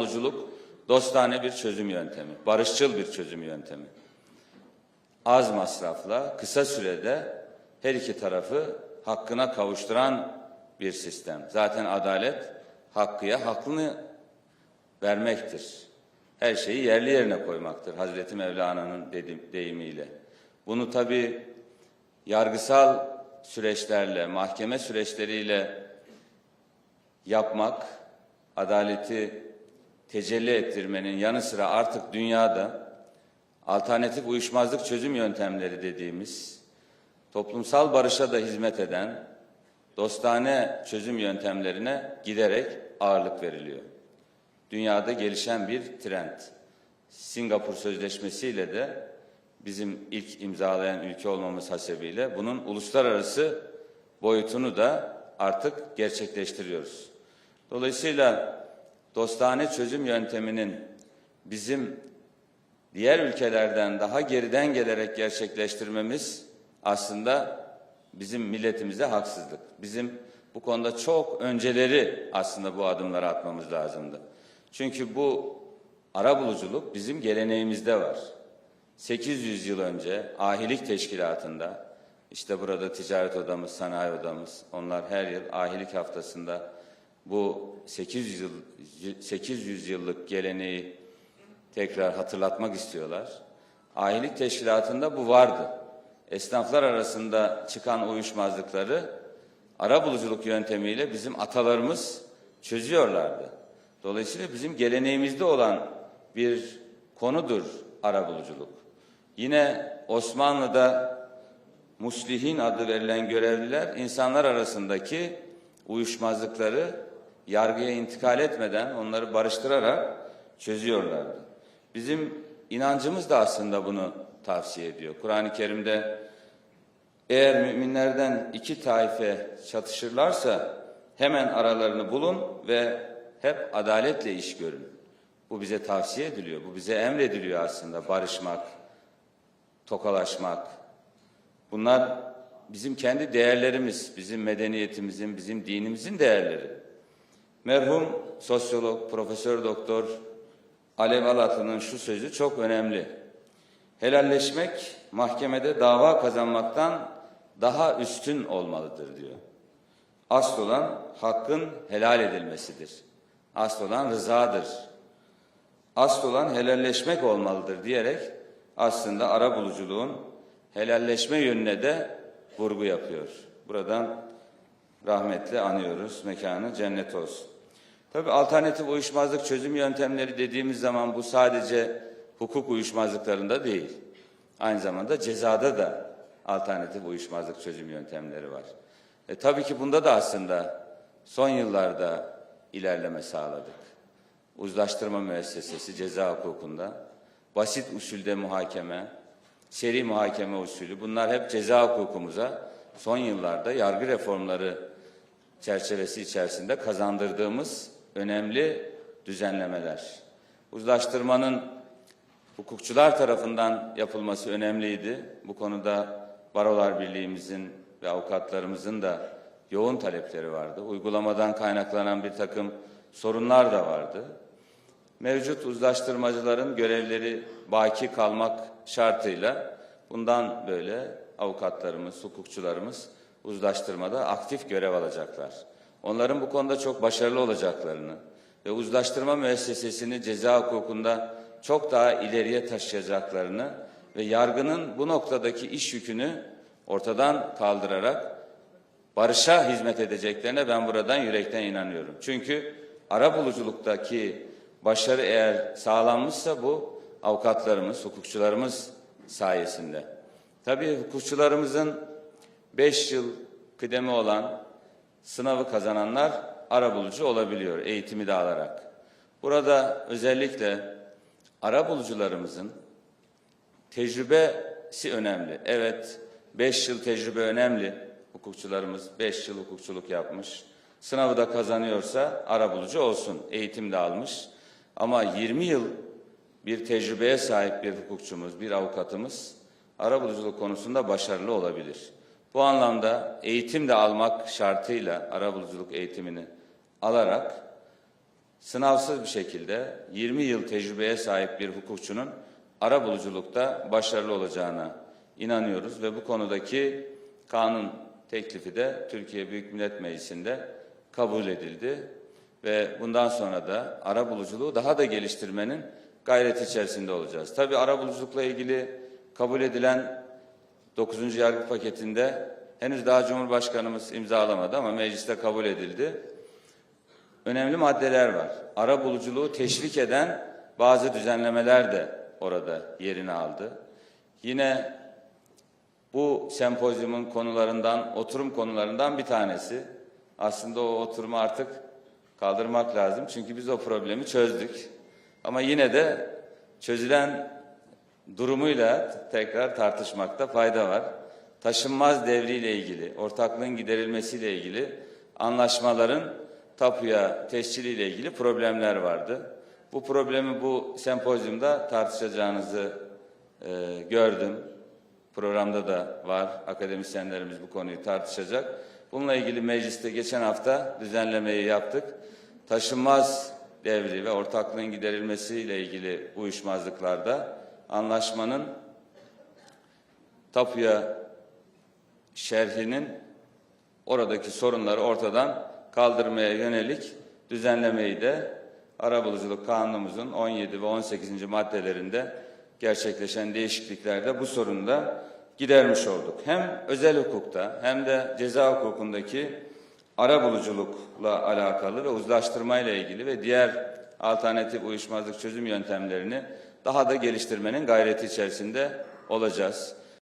buluculuk dostane bir çözüm yöntemi, barışçıl bir çözüm yöntemi. Az masrafla, kısa sürede her iki tarafı hakkına kavuşturan bir sistem. Zaten adalet hakkıya hakkını vermektir. Her şeyi yerli yerine koymaktır Hazreti Mevlana'nın deyimiyle. Bunu tabi yargısal süreçlerle, mahkeme süreçleriyle yapmak, adaleti tecelli ettirmenin yanı sıra artık dünyada alternatif uyuşmazlık çözüm yöntemleri dediğimiz toplumsal barışa da hizmet eden dostane çözüm yöntemlerine giderek ağırlık veriliyor. Dünyada gelişen bir trend. Singapur Sözleşmesi ile de bizim ilk imzalayan ülke olmamız hasebiyle bunun uluslararası boyutunu da artık gerçekleştiriyoruz. Dolayısıyla dostane çözüm yönteminin bizim diğer ülkelerden daha geriden gelerek gerçekleştirmemiz aslında bizim milletimize haksızlık. Bizim bu konuda çok önceleri aslında bu adımları atmamız lazımdı. Çünkü bu ara buluculuk bizim geleneğimizde var. 800 yıl önce ahilik teşkilatında işte burada ticaret odamız, sanayi odamız onlar her yıl ahilik haftasında bu 800 yıl 800 yıllık geleneği tekrar hatırlatmak istiyorlar. Ahilik teşkilatında bu vardı. Esnaflar arasında çıkan uyuşmazlıkları ara buluculuk yöntemiyle bizim atalarımız çözüyorlardı. Dolayısıyla bizim geleneğimizde olan bir konudur ara buluculuk. Yine Osmanlı'da muslihin adı verilen görevliler insanlar arasındaki uyuşmazlıkları yargıya intikal etmeden onları barıştırarak çözüyorlardı. Bizim inancımız da aslında bunu tavsiye ediyor. Kur'an-ı Kerim'de eğer müminlerden iki taife çatışırlarsa hemen aralarını bulun ve hep adaletle iş görün. Bu bize tavsiye ediliyor, bu bize emrediliyor aslında barışmak, tokalaşmak. Bunlar bizim kendi değerlerimiz, bizim medeniyetimizin, bizim dinimizin değerleri. Merhum sosyolog, profesör doktor Alev Alatlı'nın şu sözü çok önemli. Helalleşmek mahkemede dava kazanmaktan daha üstün olmalıdır diyor. Asıl olan hakkın helal edilmesidir. Asıl olan rızadır. Asıl olan helalleşmek olmalıdır diyerek aslında ara buluculuğun helalleşme yönüne de vurgu yapıyor. Buradan rahmetle anıyoruz. Mekanı cennet olsun. Tabii alternatif uyuşmazlık çözüm yöntemleri dediğimiz zaman bu sadece hukuk uyuşmazlıklarında değil. Aynı zamanda cezada da alternatif uyuşmazlık çözüm yöntemleri var. E, tabii ki bunda da aslında son yıllarda ilerleme sağladık. Uzlaştırma müessesesi ceza hukukunda, basit usulde muhakeme, seri muhakeme usulü bunlar hep ceza hukukumuza son yıllarda yargı reformları çerçevesi içerisinde kazandırdığımız önemli düzenlemeler. Uzlaştırmanın hukukçular tarafından yapılması önemliydi. Bu konuda Barolar Birliğimizin ve avukatlarımızın da yoğun talepleri vardı. Uygulamadan kaynaklanan bir takım sorunlar da vardı. Mevcut uzlaştırmacıların görevleri baki kalmak şartıyla bundan böyle avukatlarımız, hukukçularımız uzlaştırmada aktif görev alacaklar. Onların bu konuda çok başarılı olacaklarını ve uzlaştırma müessesesini ceza hukukunda çok daha ileriye taşıyacaklarını ve yargının bu noktadaki iş yükünü ortadan kaldırarak barışa hizmet edeceklerine ben buradan yürekten inanıyorum. Çünkü ara buluculuktaki başarı eğer sağlanmışsa bu avukatlarımız, hukukçularımız sayesinde. Tabii hukukçularımızın beş yıl kıdemi olan sınavı kazananlar arabulucu olabiliyor eğitimi de alarak. Burada özellikle arabulucularımızın tecrübesi önemli. Evet, beş yıl tecrübe önemli. Hukukçularımız beş yıl hukukçuluk yapmış. Sınavı da kazanıyorsa arabulucu olsun, eğitim de almış. Ama 20 yıl bir tecrübeye sahip bir hukukçumuz, bir avukatımız arabuluculuk konusunda başarılı olabilir. Bu anlamda eğitim de almak şartıyla arabuluculuk eğitimini alarak sınavsız bir şekilde 20 yıl tecrübeye sahip bir hukukçunun ara buluculukta başarılı olacağına inanıyoruz ve bu konudaki kanun teklifi de Türkiye Büyük Millet Meclisi'nde kabul edildi ve bundan sonra da ara buluculuğu daha da geliştirmenin gayreti içerisinde olacağız. Tabii ara buluculukla ilgili kabul edilen 9. yargı paketinde henüz daha Cumhurbaşkanımız imzalamadı ama mecliste kabul edildi. Önemli maddeler var. Ara buluculuğu teşvik eden bazı düzenlemeler de orada yerini aldı. Yine bu sempozyumun konularından, oturum konularından bir tanesi. Aslında o oturumu artık kaldırmak lazım. Çünkü biz o problemi çözdük. Ama yine de çözülen durumuyla tekrar tartışmakta fayda var. Taşınmaz devriyle ilgili, ortaklığın giderilmesiyle ilgili anlaşmaların tapuya tesciliyle ilgili problemler vardı. Bu problemi bu sempozyumda tartışacağınızı e, gördüm. Programda da var. Akademisyenlerimiz bu konuyu tartışacak. Bununla ilgili mecliste geçen hafta düzenlemeyi yaptık. Taşınmaz devri ve ortaklığın giderilmesiyle ilgili uyuşmazlıklarda anlaşmanın tapuya şerhinin oradaki sorunları ortadan kaldırmaya yönelik düzenlemeyi de arabuluculuk kanunumuzun 17 ve 18. maddelerinde gerçekleşen değişikliklerde bu sorunu da gidermiş olduk. Hem özel hukukta hem de ceza hukukundaki arabuluculukla alakalı ve uzlaştırmayla ilgili ve diğer alternatif uyuşmazlık çözüm yöntemlerini daha da geliştirmenin gayreti içerisinde olacağız.